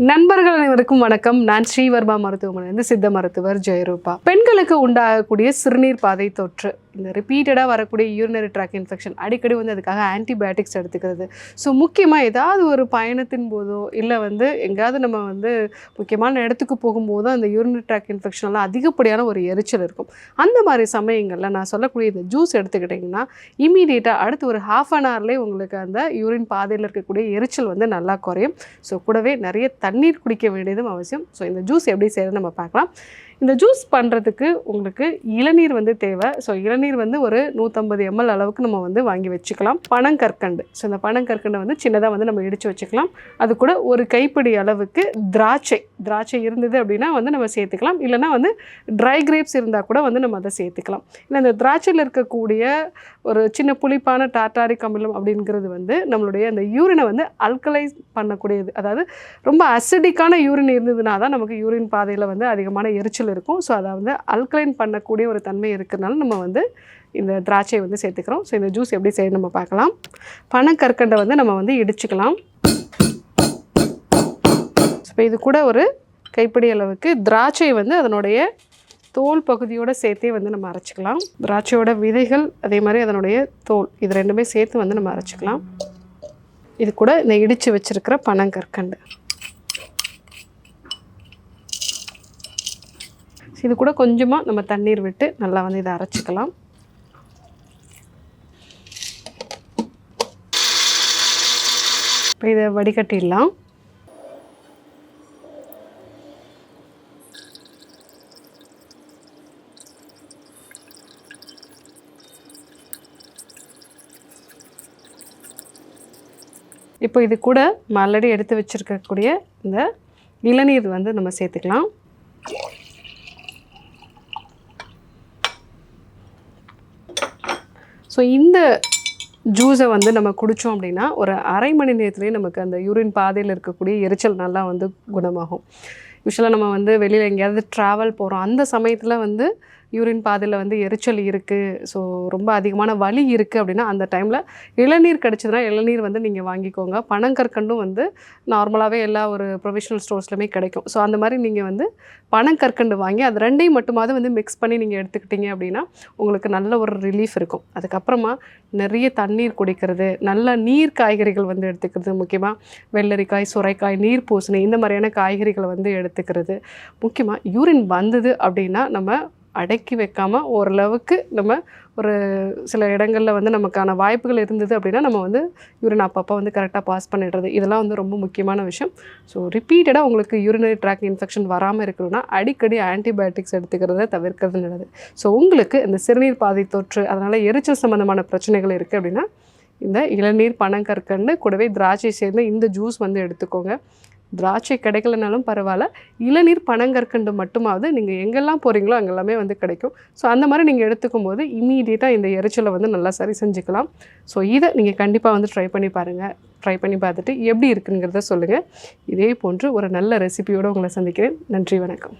நண்பர்கள் அனைவருக்கும் வணக்கம். நான் ஸ்ரீவர்மா மருத்துவமனை சித்த மருத்துவர் ஜெயரூபா. பெண்களுக்கு உண்டாகக்கூடிய சிறுநீர் பாதை தொற்று. இந்த ரிப்பீட்டடாக வரக்கூடிய யூரினரி ட்ராக் இன்ஃபெக்ஷன் அடிக்கடி வந்து அதுக்காக ஆன்டிபயோட்டிக்ஸ் எடுத்துக்கிறது. ஸோ முக்கியமாக ஏதாவது ஒரு பயணத்தின் போதோ இல்லை வந்து எங்கேயாவது நம்ம வந்து முக்கியமான இடத்துக்கு போகும்போதோ அந்த யூரினரி ட்ராக் இன்ஃபெக்ஷன்லாம் அதிகப்படியான ஒரு எரிச்சல் இருக்கும். அந்த மாதிரி சமயங்களில் நான் சொல்லக்கூடிய இந்த ஜூஸ் எடுத்துக்கிட்டிங்கன்னா இமீடியட்டாக அடுத்து ஒரு ஹாஃப் அன் ஹவர்லேயே உங்களுக்கு அந்த யூரின் பாதையில் இருக்கக்கூடிய எரிச்சல் வந்து நல்லா குறையும். ஸோ கூடவே நிறைய தண்ணீர் குடிக்க வேண்டியதும் அவசியம். ஸோ இந்த ஜூஸ் எப்படி செய்யறது நம்ம பார்க்கலாம். இந்த ஜூஸ் பண்ணுறதுக்கு உங்களுக்கு இளநீர் வந்து தேவை. ஸோ இளநீர் வந்து ஒரு நூற்றம்பது எம்எல் அளவுக்கு நம்ம வந்து வாங்கி வச்சுக்கலாம். பனங்கற்கண்டு ஸோ இந்த பனங்கற்கண்டை வந்து சின்னதாக வந்து நம்ம இடித்து வச்சுக்கலாம். அது கூட ஒரு கைப்பிடி அளவுக்கு திராட்சை. திராட்சை இருந்தது அப்படின்னா வந்து நம்ம சேர்த்துக்கலாம். இல்லைன்னா வந்து ட்ரை கிரேப்ஸ் இருந்தால் கூட வந்து நம்ம அதை சேர்த்துக்கலாம். இல்லை இந்த திராட்சையில் இருக்கக்கூடிய ஒரு சின்ன புளிப்பான டாட்டாரிக் அமிலம் அப்படிங்கிறது வந்து நம்மளுடைய அந்த யூரினை வந்து அல்கலைஸ் பண்ணக்கூடியது. அதாவது ரொம்ப அசிடிக்கான யூரின் இருந்ததுனா தான் நமக்கு யூரின் பாதையில் வந்து அதிகமான எரிச்சல் இருக்கும். ஸோ அதை வந்து அல்கலைன் பண்ணக்கூடிய ஒரு தன்மை இருக்கிறதுனால நம்ம வந்து இந்த திராட்சையை வந்து சேர்த்துக்கிறோம். ஸோ இந்த ஜூஸ் எப்படி செய்ய நம்ம பார்க்கலாம். பனக்கற்கண்டை வந்து நம்ம வந்து இடிச்சுக்கலாம். இப்போ இது கூட ஒரு கைப்பிடி அளவுக்கு திராட்சை வந்து அதனுடைய தோல் பகுதியோடு சேர்த்தே வந்து நம்ம அரைச்சிக்கலாம். திராட்சையோட விதைகள் அதே மாதிரி அதனுடைய தோல் இது ரெண்டுமே சேர்த்து வந்து நம்ம அரைச்சிக்கலாம். இது கூட இந்த இடித்து வச்சிருக்கிற பனங்கற்கண்டு இது கூட கொஞ்சமாக நம்ம தண்ணீர் விட்டு நல்லா வந்து இதை அரைச்சிக்கலாம். இப்போ இதை வடிகட்டிடலாம். இப்போ இது கூட ஆல்ரெடி எடுத்து வச்சுருக்கக்கூடிய இந்த இளநீர் வந்து நம்ம சேர்த்துக்கலாம். ஸோ இந்த ஜூஸை வந்து நம்ம குடித்தோம் அப்படின்னா ஒரு அரை மணி நேரத்துலேயே நமக்கு அந்த யூரின் பாதையில் இருக்கக்கூடிய எரிச்சல் நல்லா வந்து குணமாகும். யூஸ்வலாக நம்ம வந்து வெளியில் எங்கேயாவது ட்ராவல் போகிறோம் அந்த சமயத்தில் வந்து யூரின் பாதையில் வந்து எரிச்சல் இருக்குது ஸோ ரொம்ப அதிகமான வலி இருக்குது அப்படின்னா அந்த டைமில் இளநீர் கிடச்சதுன்னா இளநீர் வந்து நீங்கள் வாங்கிக்கோங்க. பனங்கற்கண்டும் வந்து நார்மலாகவே எல்லா ஒரு ப்ரொஃபஷனல் ஸ்டோர்ஸ்லையுமே கிடைக்கும். ஸோ அந்த மாதிரி நீங்கள் வந்து பனங்கற்கண்டு வாங்கி அது ரெண்டையும் மட்டுமாவது வந்து மிக்ஸ் பண்ணி நீங்கள் எடுத்துக்கிட்டீங்க அப்படின்னா உங்களுக்கு நல்ல ஒரு ரிலீஃப் இருக்கும். அதுக்கப்புறமா நிறைய தண்ணீர் குடிக்கிறது நல்ல நீர் காய்கறிகள் வந்து எடுத்துக்கிறது முக்கியமாக வெள்ளரிக்காய் சுரைக்காய் நீர் பூசணி இந்த மாதிரியான காய்கறிகளை வந்து எடுத்துக்கிறது. முக்கியமாக யூரின் வந்தது அப்படின்னா நம்ம அடக்கி வைக்காமல் ஓரளவுக்கு நம்ம ஒரு சில இடங்களில் வந்து நமக்கான வாய்ப்புகள் இருந்தது அப்படின்னா நம்ம வந்து யூரின் அப்பப்போ வந்து கரெக்டாக பாஸ் பண்ணிடுறது. இதெல்லாம் வந்து ரொம்ப முக்கியமான விஷயம். ஸோ ரிப்பீட்டடாக உங்களுக்கு யூரினரி ட்ராக் இன்ஃபெக்ஷன் வராமல் இருக்கணும்னா அடிக்கடி ஆன்டிபயோட்டிக்ஸ் எடுத்துக்கிறத தவிர்க்கிறது நல்லது. ஸோ உங்களுக்கு இந்த சிறுநீர் பாதை தொற்று அதனால் எரிச்சல் சம்மந்தமான பிரச்சனைகள் இருக்குது அப்படின்னா இந்த இளநீர் பனங்கற்கண்டு கூடவே திராட்சை சேர்ந்து இந்த ஜூஸ் வந்து எடுத்துக்கோங்க. திராட்சை கிடைக்கலனாலும் பரவாயில்ல. இளநீர் பனங்கற்கண்டு மட்டுமாவது நீங்கள் எங்கெல்லாம் போகிறீங்களோ அங்கெல்லாமே வந்து கிடைக்கும். ஸோ அந்த மாதிரி நீங்கள் எடுத்துக்கும் போது இம்மீடியட்டாக இந்த எரிச்சலை வந்து நல்லா சரி செஞ்சுக்கலாம். ஸோ இதை நீங்கள் கண்டிப்பாக வந்து ட்ரை பண்ணி பாருங்கள் ட்ரை பண்ணி பார்த்துட்டு எப்படி இருக்குங்கிறத சொல்லுங்கள் இதே போன்று ஒரு நல்ல ரெசிபியோடு உங்களை சந்திக்கிறேன். நன்றி வணக்கம்.